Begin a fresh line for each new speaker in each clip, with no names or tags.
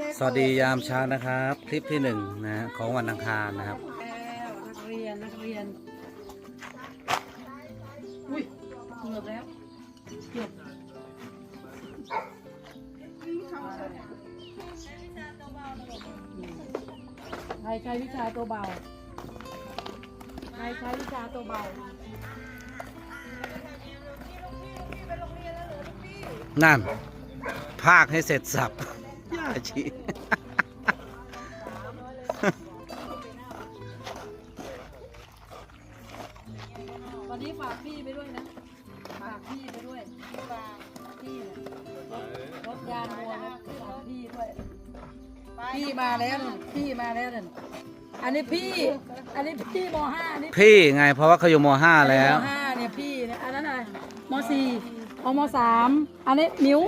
เลย
สวัสดียามเช้านะครับ คลิปที่หนึ่งนะฮะของวันอังคารนะครับ
แล้วนักเรียนนักเรียน อุ้ยเกือบแล้วเกือบใครใช้วิชาตัวเบาใครใช้วิชาตัวเบา
นั่น ภาคให้เสร็จสับ ย่าชี
วันนี้ฝากพี่ไปด้วยนะ ฝากพี่ไปด้วย ฝากพี่เนี่ยรถยานวัวนะฝากพี่ด้วย พี่มาแล้วน่ะพี่มาแล้วนั่นอันนี้พี่ อันนี้พี่มห้าอันนี้
พี่ไงเพราะว่าเขาอยู่มห้าแล้ว
มห้าเนี่ยพี่เนี่ยอันนั้นอะไรมสี่ของมสามอันนี้มิว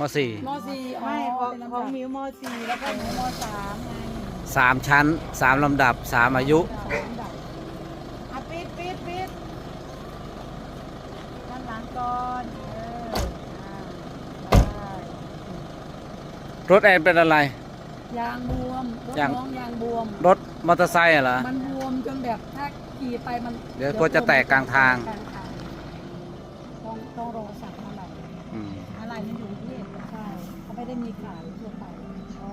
มสี่
มสี่
ไม่ของ
เป็นลำดับ
ของมิวมสี่แล้วก็หนูมสามไง
สามชั้นสามลำดับสามอายุ
ลำดับ
อะปิดปิดปิดด้านหลังก่อนเอออ่าได้
รถแอนเป็นอะไร
ยางบวมรถ
ยาง
น้องยางบวม
รถมอเตอร์ไซค์เหรอ
มันบวมจนแบบถ้าขี่ไปมัน
เดี๋ยวกลัวจะแตกกลางทาง
กลทางต้องต้องรอสั่งอะไร
อืม
อะไรมันอยู่ที่ใช่เขา ไม่ได้มีขายทั่วไป
อ๋อ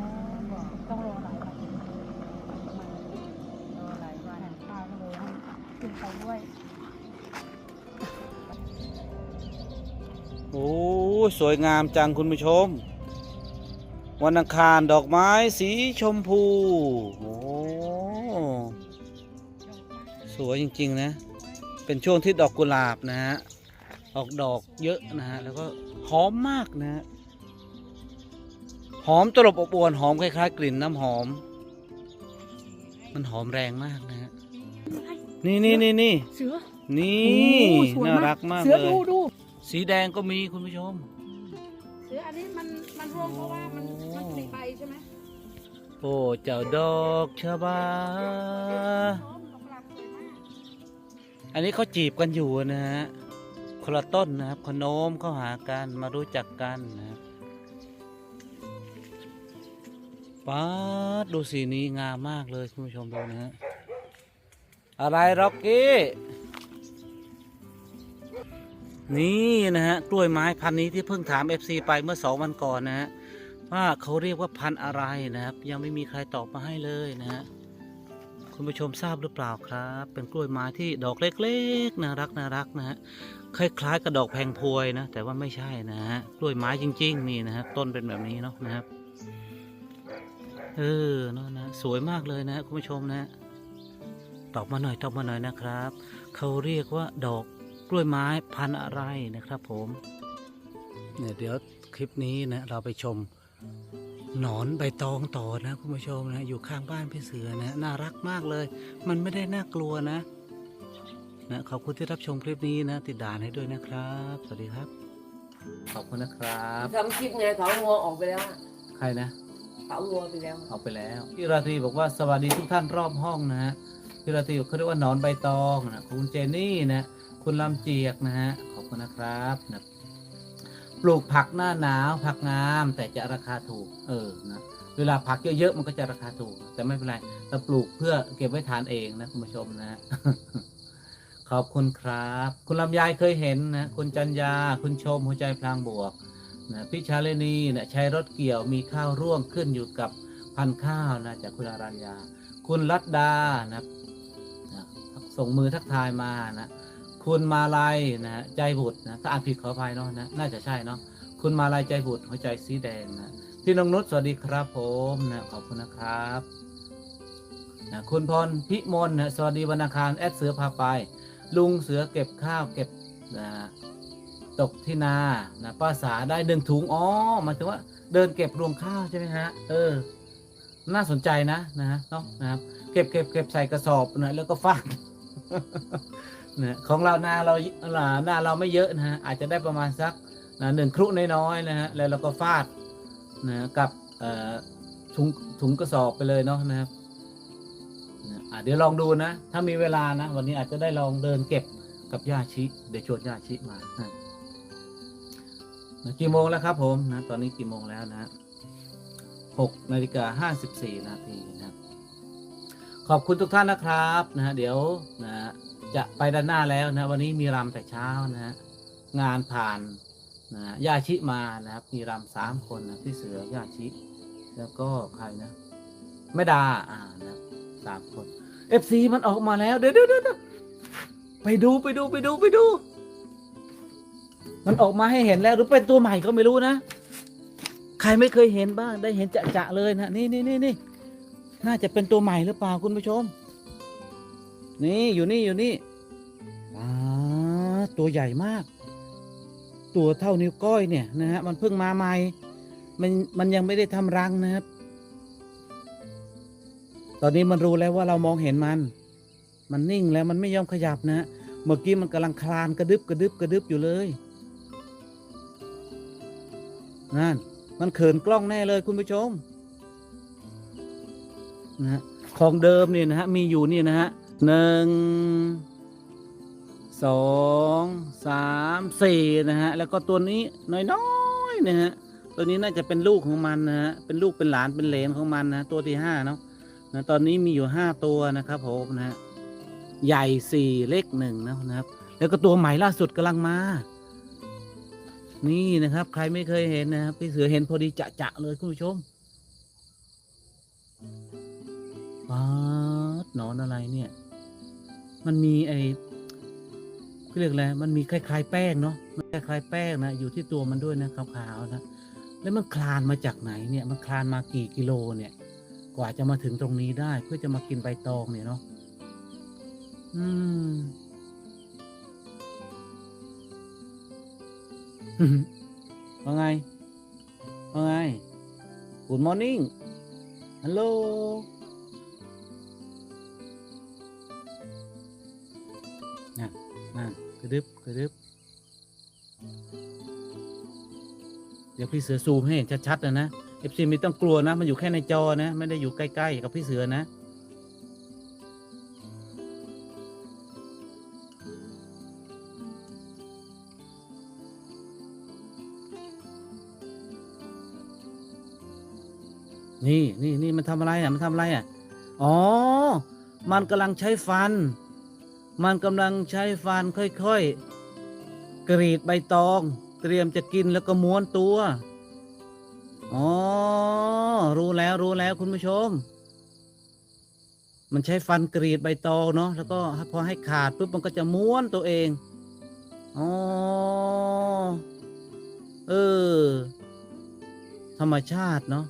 บอก
ต้องรอหลายวัน
รอหลายวัน
แห่งข้าวก็เลยให้ขึ้นไปด้วย
โอ้สวยงามจังคุณผู้ชม วันอังคารดอกไม้สีชมพูโอ้สวยจริง ๆ นะ เป็นช่วงที่ดอกกุหลาบนะฮะ ออกดอกเยอะนะฮะ แล้วก็หอมมากนะฮะ หอมตลบอบอวนหอมคล้ายๆ กลิ่นน้ำหอม มันหอมแรงมากนะฮะนี่นี่นี่นี่
เสือ
นี่
โอ้สวย
น่ารักมาก
เสือ
เล
ดู
ย
ดู
สีแดงก็มีคุณผู้ชม
เสืออันนี้มันมันร่วงเพราะว่ามันมันผลิใบใช่ไหม
โอ้เจ้าดอกชะบา
พร้อมดอกกุหลาบสวยมาก
อันนี้เขาจีบกันอยู่นะฮะคนละต้นนะครับเขาโน้มเข้าหากันมารู้จักกันนะ ป๊าดดูสีนี้งามมากเลยคุณผู้ชมดูนะฮะ อะไรร็อกกี้ นี่นะฮะ กล้วยไม้พันธุ์นี้ที่เพิ่งถาม FC ไปเมื่อสองวันก่อนนะฮะ ว่าเขาเรียกว่าพันธุ์อะไรนะครับ ยังไม่มีใครตอบมาให้เลยนะฮะ คุณผู้ชมทราบหรือเปล่าครับ เป็นกล้วยไม้ที่ดอกเล็กๆน่ารักน่ารักนะฮะคล้ายๆกับดอกแพงพวยนะ แต่ว่าไม่ใช่นะฮะ กล้วยไม้จริง ๆ นี่นะฮะต้นเป็นแบบนี้เนาะนะครับ เออเนาะนะสวยมากเลยนะฮะคุณผู้ชมนะ ตอบมาหน่อยตอบมาหน่อยนะครับ เขาเรียกว่าดอกกล้วยไม้พันธุ์อะไรนะครับ ผมเนี่ยเดี๋ยวคลิปนี้นะเราไปชมหนอนใบตองต่อนะคุณผู้ชมนะอยู่ข้างบ้านพี่เสือนะน่ารักมากเลย มันไม่ได้น่ากลัวนะนะขอบคุณที่รับชมคลิปนี้นะ ติดด่านให้ด้วยนะครับ สวัสดีครับ ขอบคุณนะครับ
ทำคลิปไงเขางัวออกไปแล้วอะ
ใครนะ
เขางัวไปแล้ว
ออกไปแล้ว พี่ราตรีบอกว่าสวัสดีทุกท่านรอบห้องนะฮะพี่ราตรีบอกเขาเรียกว่าหนอนใบตองนะคุณเจนนี่นะคุณลำเจียกนะฮะขอบคุณนะครับนะปลูกผักหน้าหนาวผักงาม แต่จะราคาถูก เออนะเวลาผักเยอะๆมันก็จะราคาถูก แต่ไม่เป็นไรเราปลูกเพื่อเก็บไว้ทานเองนะคุณผู้ชมนะขอบคุณครับ คุณลำไยเคยเห็นนะ คุณจันยา คุณชมหัวใจพลางบวก นะพี่ชาเลนีนะใช้รถเกี่ยวมีข้าวร่วงขึ้นอยู่กับพันข้าวนะจากคุณอารัญญา คุณรัตดานะนะส่งมือทักทายมานะคุณมาลัยนะใจบุตรนะถ้าอ่านผิดขออภัยเนาะนะน่าจะใช่เนาะคุณมาลัยใจบุตรหัวใจสีแดงนะพี่นงนุชสวัสดีครับผมนะขอบคุณนะครับนะคุณพรพิมลนะสวัสดีวันอังคารแอดเสือพาไป ลุงเสือเก็บข้าวเก็บนะ ตกที่นานะป้าสาได้หนึ่งถุงอ๋อหมายถึงว่าเดินเก็บรวงข้าวใช่ไหมฮะเออ น่าสนใจนะนะฮะเนาะนะครับ เก็บเก็บเก็บใส่กระสอบนะแล้วก็ฟาดนะของเรานาเราอ่านาเราไม่เยอะนะฮะอาจจะได้ประมาณสักนะหนึ่งครุน้อยๆนะฮะแล้วเราก็ฟาดนะกับเอ่อถุงถุงกระสอบไปเลยเนาะนะครับนะเดี๋ยวลองดูนะ ถ้ามีเวลานะ วันนี้อาจจะได้ลองเดินเก็บกับย่าชิ เดี๋ยวชวนย่าชิมานะ กี่โมงแล้วครับผมนะ ตอนนี้กี่โมงแล้วนะ6นาฬิกา54นาทีนะครับขอบคุณทุกท่านนะครับนะฮะเดี๋ยวนะฮะจะไปด้านหน้าแล้วนะ วันนี้มีรำแต่เช้านะฮะงานผ่านนะฮะย่าชิมานะครับ มีรำสามคนนะพี่เสือยาชิ แล้วก็ใครนะแม่ดาอ่านะสามคนเอฟซีมันออกมาแล้ว เดี๋ยวเดี๋ยวเดี๋ยวไปดูไปดูไปดูไปดู มันออกมาให้เห็นแล้วหรือเป็นตัวใหม่ก็ไม่รู้นะ ใครไม่เคยเห็นบ้างได้เห็นจะจะๆเลยนะนี่นี่นี่นี่น่าจะเป็นตัวใหม่หรือเปล่าคุณผู้ชม นี่อยู่นี่อยู่นี่อ่าตัวใหญ่มาก ตัวเท่านิ้วก้อยเนี่ยนะฮะมันเพิ่งมาใหม่มันมันยังไม่ได้ทำรังนะครับ ตอนนี้มันรู้แล้วว่าเรามองเห็นมัน มันนิ่งแล้วมันไม่ยอมขยับนะ เมื่อกี้มันกำลังคลานกระดึบกระดึบกระดึบอยู่เลย นั่นมันเขินกล้องแน่เลยคุณผู้ชมนะฮะของเดิมเนี่ยนะฮะมีอยู่นี่นะฮะหนึ่งสองสามสี่นะฮะแล้วก็ตัวนี้น้อยๆนะฮะตัวนี้น่าจะเป็นลูกของมันนะฮะเป็นลูกเป็นหลานเป็นเหลนของมันนะตัวที่ห้าเนาะนะตอนนี้มีอยู่ห้าตัวนะครับผมนะฮะใหญ่สี่เล็กหนึ่งนะนะครับ แล้วก็ตัวใหม่ล่าสุดกำลังมา นี่นะครับ ใครไม่เคยเห็นนะครับพี่เสือเห็นพอดีจะจะๆเลยคุณผู้ชมป๊าดหนอนอะไรเนี่ย มันมีไอ้เขาเรียกอะไรมันมีคล้าย ๆ แป้งเนาะมันคล้ายๆแป้งนะอยู่ที่ตัวมันด้วยนะขาวๆนะแล้วมันคลานมาจากไหนเนี่ย มันคลานมากี่กิโลเนี่ย กว่าจะมาถึงตรงนี้ได้ เพื่อจะมากินใบตองเนี่ยเนาะอืม ว่าไง ว่าไง Good morning ฮัลโหลนั่นนั่นกระดึบกระดึบ เดี๋ยวพี่เสือซูมให้เห็นชัดๆนะนะเอฟซีไม่ต้องกลัวนะ มันอยู่แค่ในจอนะ ไม่ได้อยู่ใกล้ๆกับพี่เสือนะ นี่นี่นี่มันทำอะไรอะ มันทำอะไรอะ อ๋อ มันกำลังใช้ฟัน มันกำลังใช้ฟันค่อยๆ กรีดใบตอง เตรียมจะกินแล้วก็ม้วนตัว อ๋อ รู้แล้วรู้แล้วคุณผู้ชม มันใช้ฟันกรีดใบตองเนาะ แล้วก็พอให้ขาดปุ๊บมันก็จะม้วนตัวเอง อ๋อ เออ ธรรมชาติเนาะ